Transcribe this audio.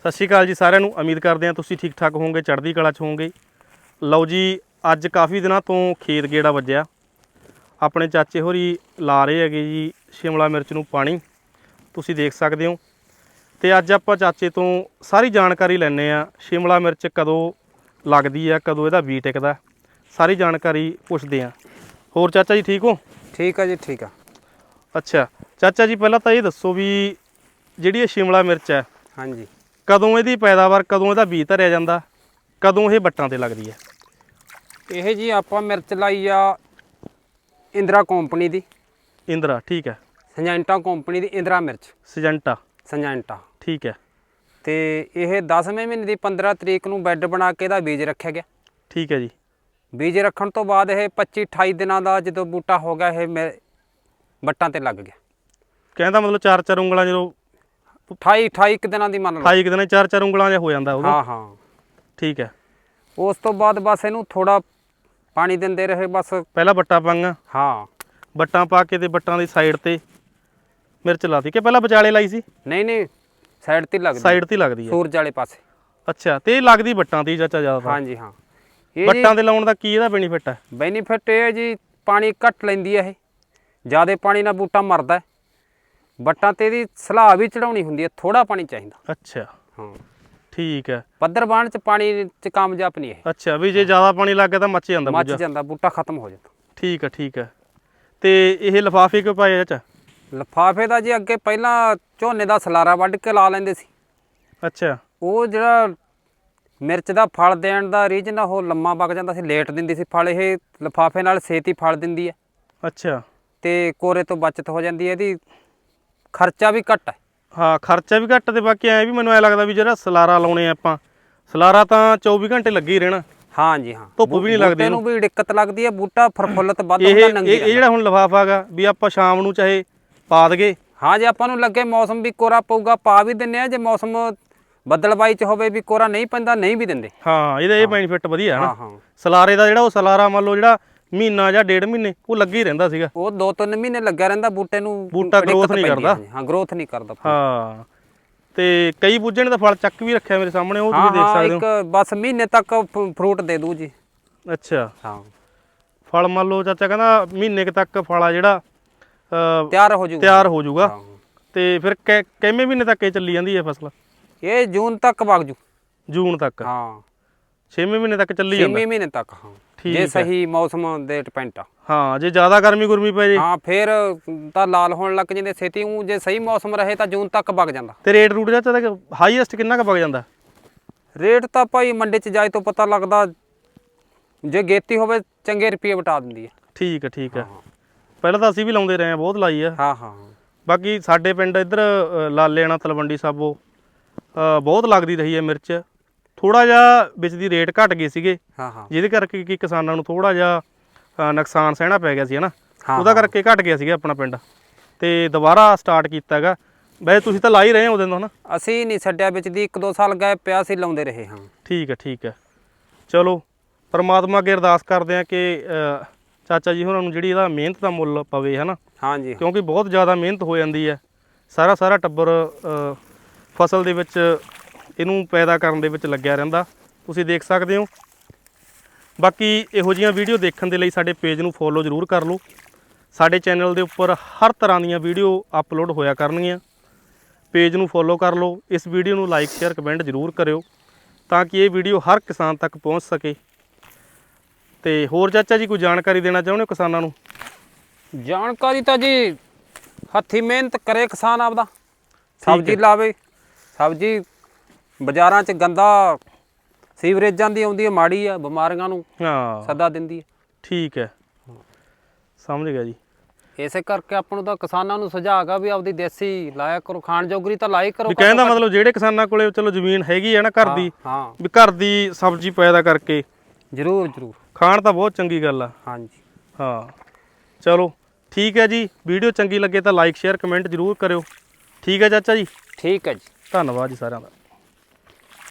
ਸਤਿ ਸ਼੍ਰੀ ਅਕਾਲ ਜੀ ਸਾਰਿਆਂ ਨੂੰ। ਉਮੀਦ ਕਰਦੇ ਹਾਂ ਤੁਸੀਂ ਠੀਕ ਠਾਕ ਹੋਵੋਗੇ ਚੜ੍ਹਦੀ ਕਲਾ 'ਚ ਹੋਵੋਗੇ। ਲਓ ਜੀ ਅੱਜ ਕਾਫੀ ਦਿਨਾਂ ਤੋਂ ਖੇਤ ਗੇੜਾ ਵੱਜਿਆ। ਆਪਣੇ ਚਾਚੇ ਹੋਰੀ ਲਾ ਰਹੇ ਹੈਗੇ ਜੀ ਸ਼ਿਮਲਾ ਮਿਰਚ ਨੂੰ ਪਾਣੀ। ਤੁਸੀਂ ਦੇਖ ਸਕਦੇ ਹੋ। ਤੇ ਅੱਜ ਆਪਾਂ ਚਾਚੇ ਤੋਂ ਸਾਰੀ ਜਾਣਕਾਰੀ ਲੈਣੇ ਆ ਸ਼ਿਮਲਾ ਮਿਰਚ ਕਦੋਂ ਲੱਗਦੀ ਆ ਕਦੋਂ ਇਹਦਾ ਬੀ ਟਿਕਦਾ। ਸਾਰੀ ਜਾਣਕਾਰੀ ਪੁੱਛਦੇ ਆ ਹੋਰ ਚਾਚਾ ਜੀ ਠੀਕ ਹੋ? ਠੀਕ ਆ ਜੀ ਠੀਕ ਆ। ਅੱਛਾ ਚਾਚਾ ਜੀ ਪਹਿਲਾਂ ਤਾਂ ਇਹ ਦੱਸੋ ਵੀ ਜਿਹੜੀ ਇਹ ਸ਼ਿਮਲਾ ਮਿਰਚ ਹੈ ਹਾਂਜੀ। ਕਦੋਂ ਇਹਦੀ ਪੈਦਾਵਾਰ ਕਦੋਂ ਇਹਦਾ ਬੀਜ ਧਰਿਆ ਜਾਂਦਾ ਕਦੋਂ ਇਹ ਬੱਟਾਂ ਤੇ ਲੱਗਦੀ ਹੈ? ਇਹ ਜੀ ਆਪਾਂ ਮਿਰਚ ਲਾਈ ਆ ਇੰਦਰਾ ਕੰਪਨੀ ਦੀ। ਇੰਦਰਾ ਠੀਕ ਹੈ। ਸੰਜੈਂਟਾ ਕੰਪਨੀ ਦੀ ਇੰਦਰਾ ਮਿਰਚ। ਸਿਜੰਟਾ ਸੰਜੈਂਟਾ ਠੀਕ ਹੈ। ਤੇ ਇਹ 10ਵੇਂ ਮਹੀਨੇ ਦੀ 15 ਤਰੀਕ ਨੂੰ ਬੈੱਡ ਬਣਾ ਕੇ ਇਹਦਾ ਬੀਜ ਰੱਖਿਆ ਗਿਆ। ਠੀਕ ਹੈ ਜੀ। ਬੀਜ ਰੱਖਣ ਤੋਂ ਬਾਅਦ ਇਹ 25 28 ਦਿਨਾਂ ਦਾ ਜਦੋਂ ਬੂਟਾ ਹੋ ਗਿਆ ਇਹ ਮੇ- ਬੱਟਾਂ ਤੇ ਲੱਗ ਗਿਆ। ਕਹਿੰਦਾ ਮਤਲਬ ਚਾਰ ਚਾਰ ਉਂਗਲਾਂ ਜਦੋਂ 28 28 ਕੁ ਦਿਨਾਂ ਦੀ ਮੰਨ ਲਓ। 28 ਕੁ ਦਿਨਾਂ 'ਚ ਚਾਰ ਚਾਰ ਉਂਗਲਾਂ ਜਿਹਾ ਹੋ ਜਾਂਦਾ ਉਦੋਂ। ਹਾਂ ਹਾਂ। ਠੀਕ ਹੈ। ਉਸ ਤੋਂ ਬਾਅਦ ਬਸ ਇਹਨੂੰ ਥੋੜਾ ਪਾਣੀ ਦਿੰਦੇ ਰਹੇ ਬਸ। ਪਹਿਲਾਂ ਬੱਟਾਂ ਪਾਈਆਂ ਹਾਂ। ਬੱਟਾਂ ਪਾ ਕੇ ਤੇ ਬੱਟਾਂ ਦੀ ਸਾਈਡ ਤੇ ਮਿਰਚ ਲਾਤੀ। ਕਿ ਪਹਿਲਾਂ ਵਿਚਾਲੇ ਲਾਈ ਸੀ? ਨਹੀਂ ਨਹੀਂ। ਸਾਈਡ ਤੇ ਲੱਗਦੀ। ਸਾਈਡ ਤੇ ਹੀ ਲੱਗਦੀ ਹੈ। ਸੂਰਜ ਵਾਲੇ ਪਾਸੇ। ਅੱਛਾ ਤੇ ਇਹ ਲੱਗਦੀ ਬੱਟਾਂ ਤੇ ਹੀ ਚਾਚਾ ਜ਼ਿਆਦਾ ਹਾਂਜੀ ਹਾਂ। ਇਹ ਜੀ ਬੱਟਾਂ ਤੇ ਲਾਉਣ ਦਾ ਕੀ ਇਹਦਾ ਬੈਨੀਫਿਟ ਹੈ? ਬੈਨੀਫਿਟ ਇਹ ਹੈ ਜੀ ਪਾਣੀ ਘੱਟ ਲੈਂਦੀ ਹੈ ਇਹ। ਜਿਆਦੇ ਪਾਣੀ ਨਾਲ ਬੂਟਾ ਮਰਦਾ ਹੈ। ਬੱਟਾਂ ਤੇ ਇਹਦੀ ਸਲਾਹ ਵੀ ਚੜਾਉਣੀ ਹੁੰਦੀ ਹੈ ਥੋੜਾ ਪਾਣੀ ਚਾਹੀਦਾ। ਅੱਛਾ। ਹਾਂ। ਠੀਕ ਹੈ। ਪੱਧਰ ਬਾਣ ਚ ਪਾਣੀ ਚ ਕਾਮਯਾਬ ਨਹੀਂ ਇਹ। ਅੱਛਾ ਵੀ ਜੇ ਜ਼ਿਆਦਾ ਪਾਣੀ ਲੱਗ ਗਿਆ ਤਾਂ ਮੱਚ ਜਾਂਦਾ ਮੱਚ ਬੂਝਾ। ਜਾਂਦਾ ਬੂਟਾ ਖਤਮ ਹੋ ਜਾਂਦਾ। ਠੀਕ ਹੈ ਠੀਕ ਹੈ। ਤੇ ਇਹ ਲਿਫਾਫੇ ਕਿਉਂ ਪਾਏ ਚਾਚਾ ਲਫਾਫੇ ਦਾ ਜੀ ਅੱਗੇ ਪਹਿਲਾਂ ਝੋਨੇ ਦਾ ਸਲਾਰਾ ਵੱਢ ਕੇ ਲਾ ਲੈਂਦੇ ਸੀ। ਅੱਛਾ। ਉਹ ਜਿਹੜਾ ਮਿਰਚ ਦਾ ਫਲ ਦੇਣ ਦਾ ਰੀਜਨ ਉਹ ਲੰਮਾ ਵਗ ਜਾਂਦਾ ਸੀ ਲੇਟ ਦਿੰਦੀ ਸੀ ਫਲ। ਇਹ ਲਫਾਫੇ ਨਾਲ ਛੇਤੀ ਫਲ ਦਿੰਦੀ ਹੈ। ਅੱਛਾ। ਤੇ ਕੋਰੇ ਤੋਂ ਬਚਤ ਹੋ ਜਾਂਦੀ ਹੈ ਇਹਦੀ ਖਰਚਾ ਵੀ ਘੱਟ ਹੈ। ਹਾਂ ਖਰਚਾ ਵੀ ਘੱਟ ਤੇ ਬਾਕੀ ਐ ਵੀ ਮੈਨੂੰ ਐ ਲੱਗਦਾ ਵੀ ਜਿਹੜਾ ਸਲਾਰਾ ਲਾਉਣੇ ਆ ਆਪਾਂ ਸਲਾਰਾ ਤਾਂ 24 ਘੰਟੇ ਲੱਗੇ ਹੀ ਰਹਿਣਾ। ਹਾਂ ਜੀ ਹਾਂ। ਧੁੱਪ ਵੀ ਨਹੀਂ ਲੱਗਦੀ ਬੂਟੇ ਨੂੰ ਵੀ ਦਿੱਕਤ ਲੱਗਦੀ ਹੈ ਬੂਟਾ ਫਰਫੁੱਲਤ ਵੱਧ ਹੁੰਦਾ ਨੰਗੀ ਇਹ ਜਿਹੜਾ ਹੁਣ ਲਿਫਾਫਾ ਹੈਗਾ ਵੀ ਆਪਾਂ ਸ਼ਾਮ ਨੂੰ ਚਾਹੇ ਪਾ ਦਗੇ ਹਾਂ ਜੇ ਆਪਾਂ ਨੂੰ ਲੱਗੇ ਮੌਸਮ ਵੀ ਕੋਰਾ ਪਊਗਾ ਪਾ ਵੀ ਦਿੰਨੇ ਆ ਜੇ ਮੌਸਮ ਬੱਦਲਬਾਈ ਚ ਹੋਵੇ ਵੀ ਕੋਰਾ ਨਹੀਂ ਪੈਂਦਾ ਨਹੀਂ ਵੀ ਦਿੰਦੇ। ਹਾਂ ਇਹਦਾ ਇਹ ਬੈਨੀਫਿਟ ਵਧੀਆ ਹੈ ਹਾਂ ਨਾ ਹਾਂ। ਸਲਾਰੇ ਦਾ ਜਿਹੜਾ ਉਹ ਸਲਾਰਾ ਮੰਨ ਲਓ ਜਿਹੜਾ ਮਹੀਨਾ ਜਾਂ ਡੇਢ ਮਹੀਨੇ ਉਹ ਲੱਗੇ ਹੀ ਰਹਿੰਦਾ ਸੀਗਾ। ਉਹ ਦੋ ਤਿੰਨ ਮਹੀਨੇ ਲੱਗਿਆ ਰਹਿੰਦਾ ਬੂਟੇ ਨੂੰ ਬੂਟਾ growth ਨਹੀਂ ਕਰਦਾ। ਹੈ। ਹਾਂ ਗਰੋਥ ਨਹੀਂ ਕਰਦਾ ਹਾਂ ਤੇ ਕਈ ਬੁੱਝੇ ਨੇ ਤਾਂ ਫਲ ਚੱਕ ਵੀ ਰੱਖਿਆ ਮੇਰੇ ਸਾਹਮਣੇ ਉਹ ਹਾਂ ਤੁਸੀਂ ਦੇਖ ਹਾਂ ਸਕਦੇ ਇੱਕ ਬਸ ਮਹੀਨੇ ਤੱਕ ਫਰੂਟ ਦੇ ਦੂ ਜੀ। ਹੋ ਅੱਛਾ। ਹਾਂ। ਫਲ ਮੰਨ ਲਓ ਚਾਚਾ ਕਹਿੰਦਾ ਮਹੀਨੇ ਕੁ ਤੱਕ ਫਲ ਆ ਜਿਹੜਾ ਤਿਆਰ ਹੋ ਜੂਗਾ ਤਿਆਰ ਹੋ ਜਾਊਗਾ। ਹਾਂ। ਤੇ ਫਿਰ ਕਿੰਨੇ ਮਹੀਨੇ ਤੱਕ ਇਹ ਚੱਲੀ ਜਾਂਦੀ ਹੈ ਫਸਲ? ਇਹ ਜੂਨ ਤੱਕ ਵਗ ਜੂ। ਜੂਨ ਤੱਕ। ਹਾਂ। 6ਵੇਂ ਮਹੀਨੇ ਤੱਕ ਚੱਲੀ ਜਾਂਦਾ। ਛੇਵੇਂ ਮਹੀਨੇ ਤੱਕ ਹਾਂ। ਜੇ। ਸਹੀ ਮੌਸਮ ਦੇ ਡਿਪੈਂਡ ਆ। ਹਾਂ ਜੇ ਜ਼ਿਆਦਾ ਗਰਮੀ ਗੁਰਮੀ ਪੈ ਜੇ। ਹਾਂ ਫਿਰ ਤਾਂ ਲਾਲ ਹੋਣ ਲੱਗ ਜਾਂਦੇ। ਛੇਤੀ ਉਹ ਜੇ ਸਹੀ ਮੌਸਮ ਰਹੇ ਤਾਂ ਜੂਨ ਤੱਕ ਵਗ ਜਾਂਦਾ। ਤੇ ਰੇਟ ਰੂਟ ਦਾ ਹਾਈਐਸਟ ਕਿੰਨਾ ਕੁ ਵਗ ਜਾਂਦਾ? ਰੇਟ ਤਾਂ ਭਾਈ ਮੰਡੀ 'ਚ ਜਾਏ ਤੋਂ ਪਤਾ ਲੱਗਦਾ ਜੇ ਗੇਤੀ ਹੋਵੇ ਚੰਗੇ ਰੁਪਏ ਵਟਾ ਦਿੰਦੀ ਹੈ। ਠੀਕ ਹੈ ਠੀਕ ਹੈ। ਪਹਿਲਾਂ ਤਾਂ ਅਸੀਂ ਵੀ ਲਾਉਂਦੇ ਰਹੇ ਹਾਂ ਬਹੁਤ ਲਾਈ ਆ। ਹਾਂ ਹਾਂ। ਬਾਕੀ ਸਾਡੇ ਪਿੰਡ ਇੱਧਰ ਅ, ਲਾਲੇਆਣਾ ਤਲਵੰਡੀ ਸਾਬੋ ਬਹੁਤ ਲੱਗਦੀ ਰਹੀ ਹੈ ਮਿਰਚ। ਥੋੜਾ ਜਿਹਾ ਵਿੱਚ ਦੀ ਰੇਟ ਘਟ ਗਏ ਸੀਗੇ। ਹਾਂ ਹਾਂ। ਜਿਹਦੇ ਕਰਕੇ ਕਿ ਕਿਸਾਨਾਂ ਨੂੰ ਥੋੜਾ ਜਿਹਾ ਨੁਕਸਾਨ ਸਹਿਣਾ ਪੈ ਗਿਆ ਸੀ ਹਨਾ? ਉਹਦਾ ਕਰਕੇ ਘਟ ਗਿਆ ਸੀਗਾ ਆਪਣਾ ਪਿੰਡ। ਤੇ ਦੁਬਾਰਾ ਸਟਾਰਟ ਕੀਤਾ ਹੈਗਾ। ਵੈਸੇ ਤੁਸੀਂ ਤਾਂ ਲਾ ਹੀ ਰਹੇ ਹੋ ਤੋਂ ਹਨਾ? ਅਸੀਂ ਨਹੀਂ ਛੱਡਿਆ ਵਿੱਚ ਦੀ 1-2 ਸਾਲ ਗਏ ਪਿਆ ਸੀ ਲਾਉਂਦੇ ਰਹੇ ਹਾਂ। ਠੀਕ ਹੈ ਠੀਕ ਹੈ। ਚਲੋ ਪਰਮਾਤਮਾ ਅੱਗੇ ਅਰਦਾਸ ਕਰਦੇ ਆ ਕਿ ਚਾਚਾ ਜੀ ਹੋਰਾਂ ਨੂੰ ਜਿਹੜੀ ਇਹਦਾ ਮਿਹਨਤ ਦਾ ਮੁੱਲ ਪਵੇ ਹਨਾ? ਹਾਂ ਜੀ ਕਿਉਂਕਿ ਬਹੁਤ ਜ਼ਿਆਦਾ ਮਿਹਨਤ ਹੋ ਜਾਂਦੀ ਹੈ। ਸਾਰਾ ਸਾਰਾ ਟੱਬਰ ਫਸਲ ਦੇ ਵਿੱਚ ਇਹਨੂੰ ਪੈਦਾ ਕਰਨ ਦੇ ਵਿੱਚ ਲੱਗਿਆ ਰਹਿੰਦਾ। ਤੁਸੀਂ ਦੇਖ ਸਕਦੇ ਹੋ। ਬਾਕੀ ਇਹੋ ਜਿਹੀਆਂ ਵੀਡੀਓ ਦੇਖਣ ਦੇ ਲਈ ਸਾਡੇ ਪੇਜ ਨੂੰ ਫੋਲੋ ਜ਼ਰੂਰ ਕਰ ਲਓ। ਸਾਡੇ ਚੈਨਲ ਦੇ ਉੱਪਰ ਹਰ ਤਰ੍ਹਾਂ ਦੀਆਂ ਵੀਡੀਓ ਅਪਲੋਡ ਹੋਇਆ ਕਰਨਗੀਆਂ। ਪੇਜ ਨੂੰ ਫੋਲੋ ਕਰ ਲਓ। ਇਸ ਵੀਡੀਓ ਨੂੰ ਲਾਈਕ ਸ਼ੇਅਰ ਕਮੈਂਟ ਜ਼ਰੂਰ ਕਰਿਓ ਤਾਂ ਕਿ ਇਹ ਵੀਡੀਓ ਹਰ ਕਿਸਾਨ ਤੱਕ ਪਹੁੰਚ ਸਕੇ। ਤੇ ਹੋਰ ਚਾਚਾ ਜੀ ਕੋਈ ਜਾਣਕਾਰੀ ਦੇਣਾ ਚਾਹੁੰਦੇ ਹੋ ਕਿਸਾਨਾਂ ਨੂੰ? ਜਾਣਕਾਰੀ ਤਾਂ ਜੀ ਹੱਥੀ ਮਿਹਨਤ ਕਰੇ ਕਿਸਾਨ ਆਪਦਾ। ਸਬਜ਼ੀ ਲਾਵੇ। ਸਬਜ਼ੀ ਬਾਜ਼ਾਰਾਂ 'ਚ ਗੰਦਾ ਸੀਵਰੇਜਾਂ ਦੀ ਆਉਂਦੀ ਹੈ ਮਾੜੀ ਆ ਬਿਮਾਰੀਆਂ ਨੂੰ ਹਾਂ। ਸੱਦਾ ਦਿੰਦੀ ਹੈ। ਠੀਕ ਹੈ। ਸਮਝ ਗਿਆ ਜੀ। ਇਸੇ ਕਰਕੇ ਆਪਾਂ ਨੂੰ ਤਾਂ ਕਿਸਾਨਾਂ ਨੂੰ ਸੁਝਾਅ ਹੈਗਾ ਵੀ ਆਪਦੀ ਦੇਸੀ ਲਾਇਆ ਕਰੋ ਖਾਣ ਜੋਗਰੀ ਤਾਂ ਲਾਈ ਕਰੋ ਵੀ ਕਹਿਣ ਦਾ ਮਤਲਬ ਜਿਹੜੇ ਕਿਸਾਨਾਂ ਕੋਲੇ ਚਲੋ ਜ਼ਮੀਨ ਹੈਗੀ ਹੈ ਨਾ ਘਰ ਦੀ ਹਾਂ ਵੀ ਘਰ ਦੀ ਸਬਜ਼ੀ ਪੈਦਾ ਕਰਕੇ ਜਰੂਰ ਜਰੂਰ। ਖਾਣ ਤਾਂ ਬਹੁਤ ਚੰਗੀ ਗੱਲ ਆ। ਹਾਂਜੀ। ਹਾਂ। ਚਲੋ ਠੀਕ ਹੈ ਜੀ। ਵੀਡੀਓ ਚੰਗੀ ਲੱਗੇ ਤਾਂ ਲਾਈਕ ਸ਼ੇਅਰ ਕਮੈਂਟ ਜ਼ਰੂਰ ਕਰਿਓ। ਠੀਕ ਹੈ ਚਾਚਾ ਜੀ। ਠੀਕ ਹੈ ਜੀ। ਧੰਨਵਾਦ ਜੀ ਸਾਰਿਆਂ ਦਾ।